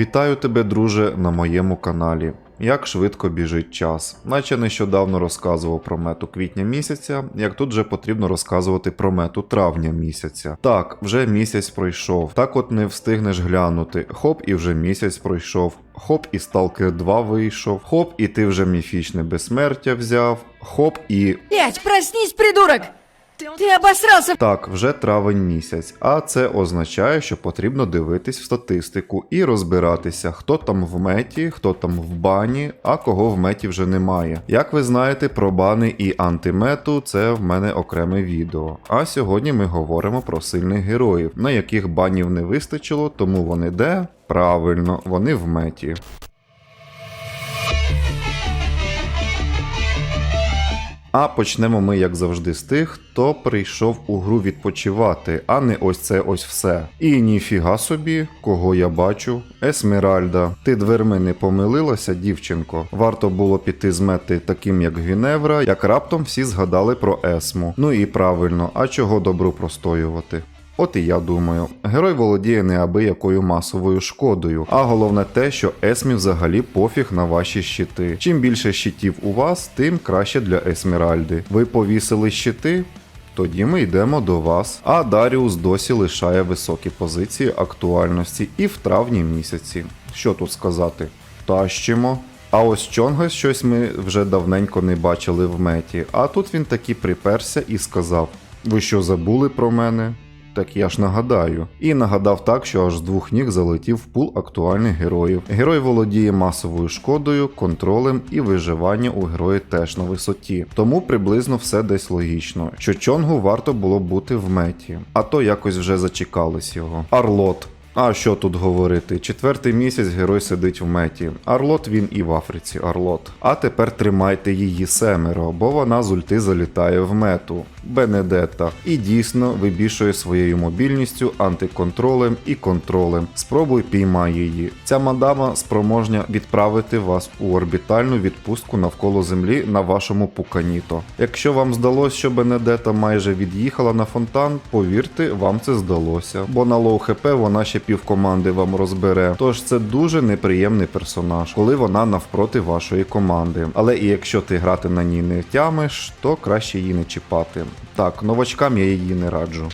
Вітаю тебе, друже, на моєму каналі. Як швидко біжить час. Наче нещодавно розказував про мету квітня місяця, як тут вже потрібно розказувати про мету травня місяця. Так, вже місяць пройшов. Так от не встигнеш глянути. Хоп, і вже місяць пройшов. Хоп, і Stalker 2 вийшов. Хоп, і ти вже міфічне безсмертя взяв. Хоп, і Блять, проснись, придурок! Ты обосрался! Так, вже травень місяць, а це означає, що потрібно дивитись в статистику і розбиратися, хто там в меті, хто там в бані, а кого в меті вже немає. Як ви знаєте, про бани і антимету це в мене окреме відео. А сьогодні ми говоримо про сильних героїв, на яких банів не вистачило, тому вони де? Правильно, вони в меті. А почнемо ми, як завжди, з тих, хто прийшов у гру відпочивати, а не ось це ось все. І ніфіга собі, кого я бачу. Есмеральда, ти дверми не помилилася, дівчинко. Варто було піти з мети таким, як Гвіневра, як раптом всі згадали про Есму. Ну і правильно, а чого добру простоювати? От і я думаю, герой володіє неабиякою масовою шкодою, а головне те, що Есмі взагалі пофіг на ваші щити. Чим більше щитів у вас, тим краще для Есмеральди. Ви повісили щити? Тоді ми йдемо до вас. А Даріус досі лишає високі позиції актуальності і в травні місяці. Що тут сказати? Тащимо. А ось Чонга щось ми вже давненько не бачили в меті. А тут він таки приперся і сказав: Ви що забули про мене? Так я ж нагадаю. І нагадав так, що аж з двох ніг залетів в пул актуальних героїв. Герой володіє масовою шкодою, контролем і виживання у герої теж на висоті. Тому приблизно все десь логічно, що Чонгу варто було бути в меті, а то якось вже зачекались його. Арлот. А що тут говорити? Четвертий місяць герой сидить в меті. Арлот він і в Африці, Арлот. А тепер тримайте її семеро, бо вона з ульти залітає в мету. Бенедетта. І дійсно вибішує своєю мобільністю, антиконтролем і контролем. Спробуй піймай її. Ця мадама спроможня відправити вас у орбітальну відпустку навколо землі на вашому пуканіто. Якщо вам здалося, що Бенедетта майже від'їхала на фонтан, повірте, вам це здалося. Бо на лоу хп вона ще півкоманди вам розбере. Тож це дуже неприємний персонаж, коли вона навпроти вашої команди. Але і якщо ти грати на ній не тямиш, то краще її не чіпати. Так, новачкам я її не раджу.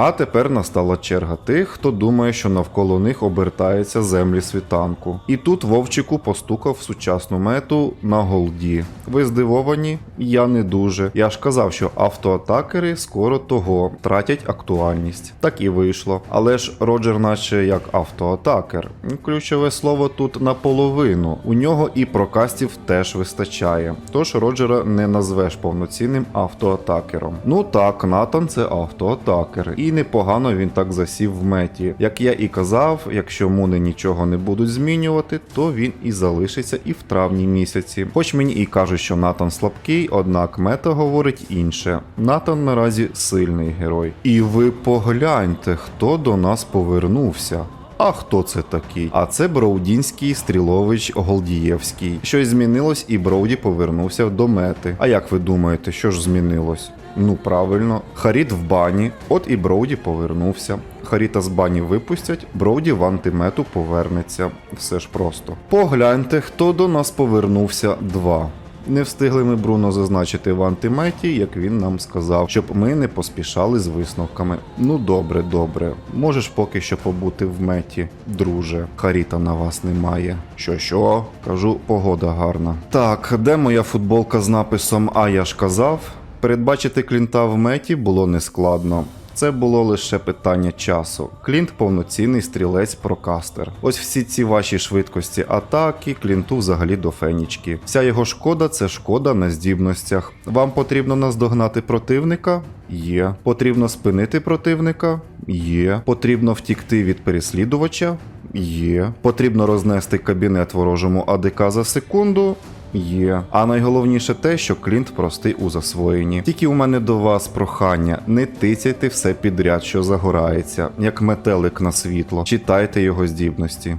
А тепер настала черга тих, хто думає, що навколо них обертаються землі світанку. І тут Вовчику постукав сучасну мету на голді. Ви здивовані? Я не дуже. Я ж казав, що автоатакери скоро того тратять актуальність. Так і вийшло. Але ж Роджер, наче як автоатакер. Ключове слово тут наполовину. У нього і прокастів теж вистачає. Тож Роджера не назвеш повноцінним автоатакером. Ну так, Натан це автоатакер. І непогано він так засів в меті. Як я і казав, якщо муни нічого не будуть змінювати, то він і залишиться і в травні місяці. Хоч мені і кажуть, що Натан слабкий, однак мета говорить інше. Натан наразі сильний герой. І ви погляньте, хто до нас повернувся. А хто це такий? А це Броудінський стрілович Голдієвський. Щось змінилось, і Броуді повернувся до мети. А як ви думаєте, що ж змінилось? Ну правильно, Харіт в бані, от і Броуді повернувся. Харіта з бані випустять, Броуді в антимету повернеться. Все ж просто. Погляньте, хто до нас повернувся. Два. Не встигли ми Бруно зазначити в антиметі, як він нам сказав, щоб ми не поспішали з висновками. Ну добре, добре. Можеш поки що побути в меті, друже. Харіта на вас немає. Що що? Кажу, погода гарна. Так, де моя футболка з написом А я ж казав? Передбачити клінта в меті було нескладно. Це було лише питання часу. Клінт повноцінний стрілець-прокастер. Ось всі ці ваші швидкості атаки, клінту взагалі до фенічки. Вся його шкода це шкода на здібностях. Вам потрібно наздогнати противника? Є. Потрібно спинити противника? Є. Потрібно втікти від переслідувача? Є. Потрібно рознести кабінет ворожому АДК за секунду. Є. А найголовніше те, що Клінт простий у засвоєнні. Тільки у мене до вас прохання: не тицяйте все підряд, що загорається, як метелик на світло. Читайте його здібності.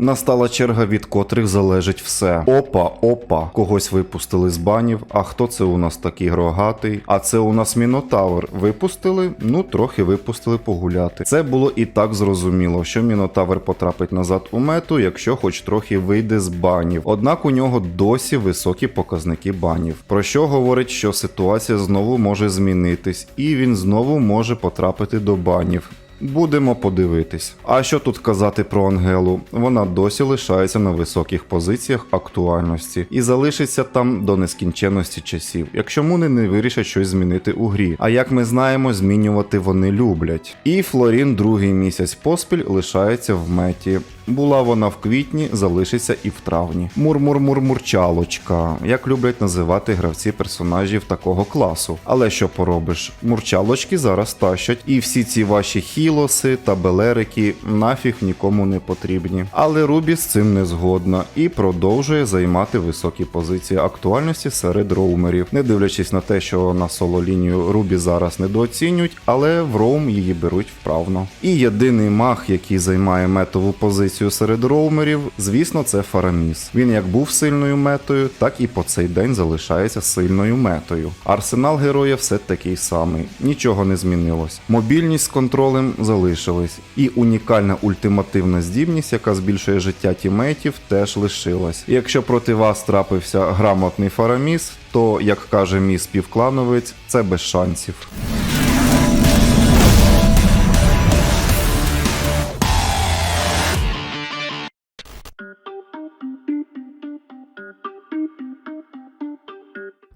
Настала черга, від котрих залежить все. Опа, опа, когось випустили з банів. А хто це у нас такий рогатий? А це у нас Мінотавр. Випустили? Ну, трохи випустили погуляти. Це було і так зрозуміло, що Мінотавр потрапить назад у мету, якщо хоч трохи вийде з банів. Однак у нього досі високі показники банів. Про що говорить, що ситуація знову може змінитись, і він знову може потрапити до банів. Будемо подивитись. А що тут казати про Ангелу? Вона досі лишається на високих позиціях актуальності і залишиться там до нескінченності часів, якщо муни не вирішать щось змінити у грі. А як ми знаємо, змінювати вони люблять. І Флорін другий місяць поспіль лишається в меті. Була вона в квітні, залишиться і в травні. Мур-мур-мур-мурчалочка, як люблять називати гравці персонажів такого класу. Але що поробиш? Мурчалочки зараз тащать, і всі ці ваші хілоси та белерики нафіг нікому не потрібні. Але Рубі з цим не згодна і продовжує займати високі позиції актуальності серед роумерів, не дивлячись на те, що на соло лінію Рубі зараз недооцінюють, але в роум її беруть вправно. І єдиний маг, який займає метову позицію серед роумерів, звісно, це Фараміс. Він як був сильною метою, так і по цей день залишається сильною метою. Арсенал героя все такий самий, нічого не змінилось. Мобільність з контролем залишилась, і унікальна ультимативна здібність, яка збільшує життя тімейтів, теж лишилась. І якщо проти вас трапився грамотний Фараміс, то, як каже мій співклановець, це без шансів.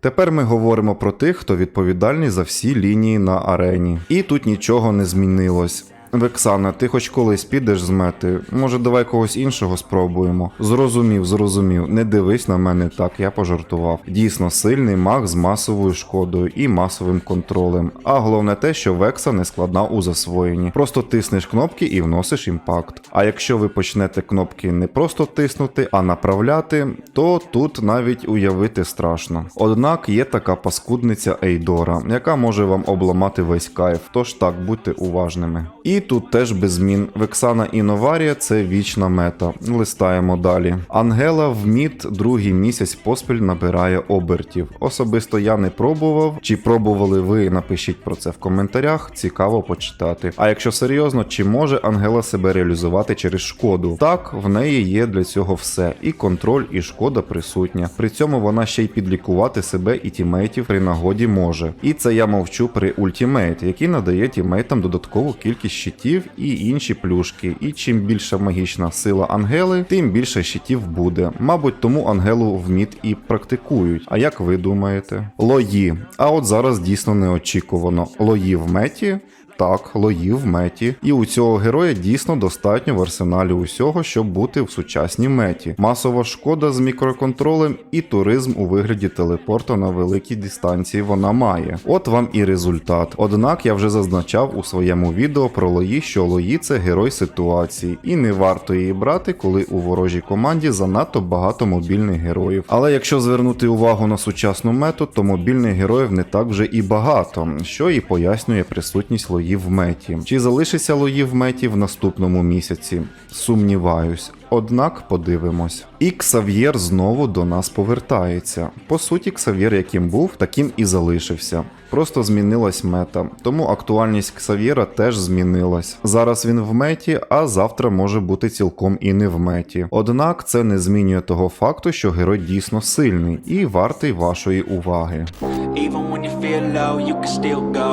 Тепер ми говоримо про тих, хто відповідальний за всі лінії на арені. І тут нічого не змінилось. Вексана, ти хоч колись підеш з мети? Може, давай когось іншого спробуємо? Зрозумів, зрозумів. Не дивись на мене так, я пожартував. Дійсно сильний маг з масовою шкодою і масовим контролем. А головне те, що Векса не складна у засвоєнні. Просто тиснеш кнопки і вносиш імпакт. А якщо ви почнете кнопки не просто тиснути, а направляти, то тут навіть уявити страшно. Однак є така паскудниця Ейдора, яка може вам обламати весь кайф, тож так будьте уважними. І тут теж без змін. Вексана і Новарія це вічна мета. Листаємо далі. Ангела в мід другий місяць поспіль набирає обертів. Особисто я не пробував. Чи пробували ви? Напишіть про це в коментарях. Цікаво почитати. А якщо серйозно, чи може Ангела себе реалізувати через шкоду? Так, в неї є для цього все. І контроль, і шкода присутня. При цьому вона ще й підлікувати себе і тімейтів при нагоді може. І це я мовчу при ультімейт, який надає тімейтам додаткову кількість щитів і інші плюшки. І чим більша магічна сила Ангели, тим більше щитів буде. Мабуть, тому Ангелу в мід і практикують. А як ви думаєте? Лої. А от зараз дійсно неочікувано. Лої в меті. Так, лої в меті. І у цього героя дійсно достатньо в арсеналі усього, щоб бути в сучасній меті. Масова шкода з мікроконтролем і туризм у вигляді телепорту на великій дистанції вона має. От вам і результат. Однак я вже зазначав у своєму відео про лої, що лої це герой ситуації, і не варто її брати, коли у ворожій команді занадто багато мобільних героїв. Але якщо звернути увагу на сучасну мету, то мобільних героїв не так вже і багато, що і пояснює присутність лоїв в меті. Чи залишиться лоїв в меті в наступному місяці? Сумніваюсь. Однак подивимось. І Ксав'єр знову до нас повертається. По суті, Ксав'єр, яким був, таким і залишився. Просто змінилась мета, тому актуальність Ксав'єра теж змінилась. Зараз він в меті, а завтра може бути цілком і не в меті. Однак це не змінює того факту, що герой дійсно сильний і вартий вашої уваги. Even when you feel low, you can still go.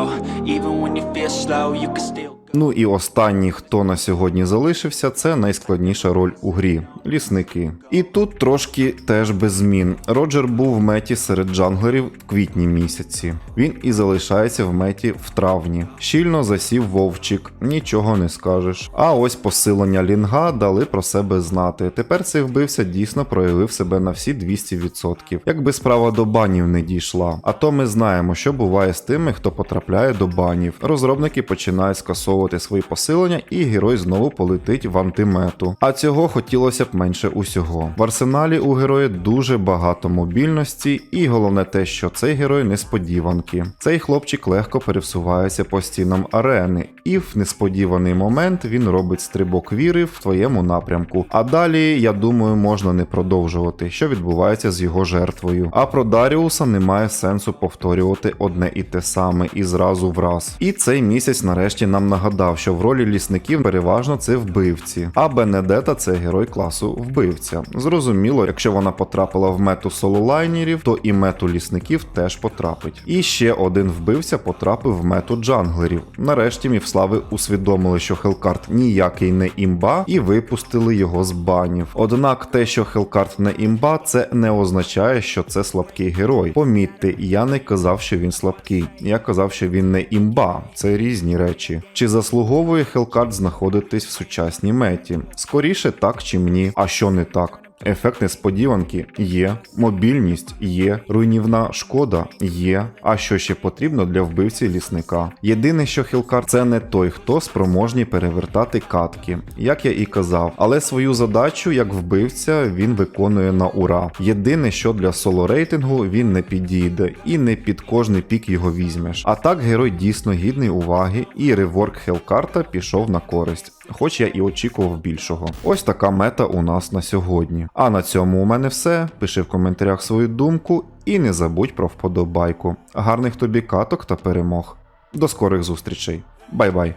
Even when you feel slow, you can still. Ну і останній, хто на сьогодні залишився, це найскладніша роль у грі лісники. І тут трошки теж без змін. Роджер був в меті серед джанглерів в квітні місяці. Він і залишається в меті в травні. Щільно засів вовчик, нічого не скажеш. А ось посилення лінга дали про себе знати. Тепер цей вбивця дійсно проявив себе на всі 200%. Якби справа до банів не дійшла. А то ми знаємо, що буває з тими, хто потрапляє до банів. Розробники починають скасовувати використовувати свої посилення, і герой знову полетить в антимету. А цього хотілося б менше усього. В арсеналі у героя дуже багато мобільності, і головне те, що цей герой несподіванки. Цей хлопчик легко пересувається по стінам арени, і в несподіваний момент він робить стрибок віри в твоєму напрямку. А далі, я думаю, можна не продовжувати, що відбувається з його жертвою. А про Даріуса немає сенсу повторювати одне і те саме і зразу враз. І цей місяць нарешті нам нагадав, що в ролі лісників переважно це вбивці, а Бенедета це герой класу вбивця. Зрозуміло, якщо вона потрапила в мету сололайнерів, то і мету лісників теж потрапить. І ще один вбивця потрапив в мету джанглерів. Нарешті мівслави усвідомили, що Хелкарт ніякий не імба, і випустили його з банів. Однак те, що Хелкарт не імба, це не означає, що це слабкий герой. Помітьте, я не казав, що він слабкий. Я казав, що він не імба. Це різні речі. Чи заслуговує Хелкарт знаходитись в сучасній меті? Скоріше так чи ні. А що не так? Ефект несподіванки є, мобільність є, руйнівна шкода є. А що ще потрібно для вбивці лісника? Єдине, що Хілкар це не той, хто спроможний перевертати катки, як я і казав, але свою задачу як вбивця він виконує на ура. Єдине, що для соло рейтингу він не підійде і не під кожний пік його візьмеш. А так герой дійсно гідний уваги, і реворк Хелкарта пішов на користь, хоч я і очікував більшого. Ось така мета у нас на сьогодні. А на цьому у мене все. Пиши в коментарях свою думку і не забудь про вподобайку. Гарних тобі каток та перемог. До скорих зустрічей. Бай-бай.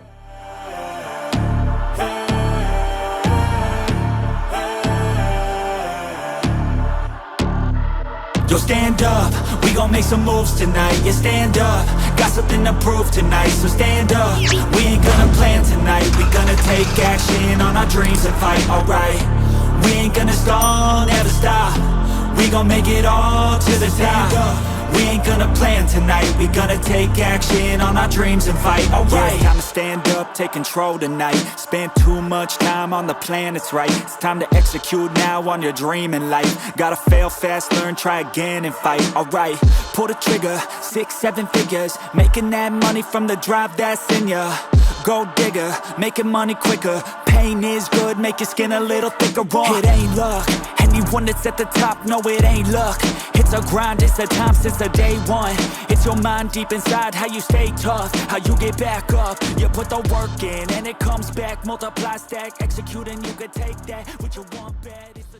Yo, stand up, we gon' make some moves tonight. Yeah, stand up, got something to prove tonight. So stand up, we ain't gonna plan tonight. We gonna take action on our dreams and fight, alright. We ain't gonna stall, never stop. We gon' make it all to the top. We ain't gonna plan tonight. We gonna take action on our dreams and fight, oh, alright. time to stand up, take control tonight. Spend too much time on the plan, it's right. It's time to execute now on your dream in life. Gotta fail fast, learn, try again and fight, alright. Pull the trigger, six, seven figures. Making that money from the drive that's in ya. Gold digger, making money quicker. Pain is good, make your skin a little thicker. It ain't luck. Anyone that's at the top, no, it ain't luck. It's a grind, it's a time since the day one. It's your mind deep inside, how you stay tough, how you get back up. You put the work in, and it comes back. Multiply, stack, execute, and you can take that. What you want, bad.